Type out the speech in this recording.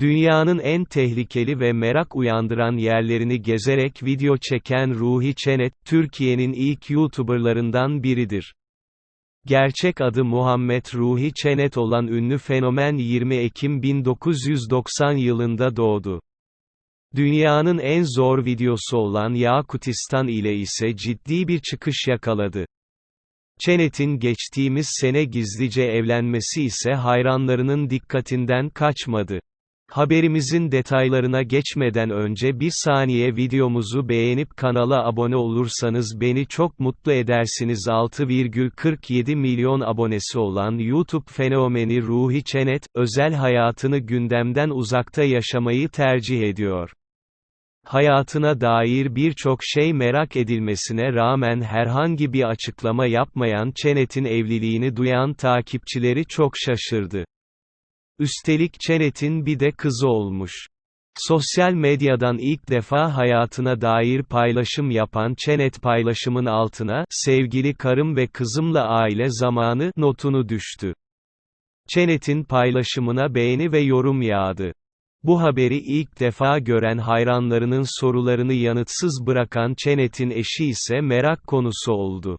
Dünyanın en tehlikeli ve merak uyandıran yerlerini gezerek video çeken Ruhi Çenet, Türkiye'nin ilk YouTuberlarından biridir. Gerçek adı Muhammed Ruhi Çenet olan ünlü fenomen 20 Ekim 1990 yılında doğdu. Dünyanın en zor videosu olan Yakutistan ile ise ciddi bir çıkış yakaladı. Çenet'in geçtiğimiz sene gizlice evlenmesi ise hayranlarının dikkatinden kaçmadı. Haberimizin detaylarına geçmeden önce bir saniye videomuzu beğenip kanala abone olursanız beni çok mutlu edersiniz 6,47 milyon abonesi olan YouTube fenomeni Ruhi Çenet, özel hayatını gündemden uzakta yaşamayı tercih ediyor. Hayatına dair birçok şey merak edilmesine rağmen herhangi bir açıklama yapmayan Çenet'in evliliğini duyan takipçileri çok şaşırdı. Üstelik Çenet'in bir de kızı olmuş. Sosyal medyadan ilk defa hayatına dair paylaşım yapan Çenet paylaşımın altına, sevgili karım ve kızımla aile zamanı, notunu düştü. Çenet'in paylaşımına beğeni ve yorum yağdı. Bu haberi ilk defa gören hayranlarının sorularını yanıtsız bırakan Çenet'in eşi ise merak konusu oldu.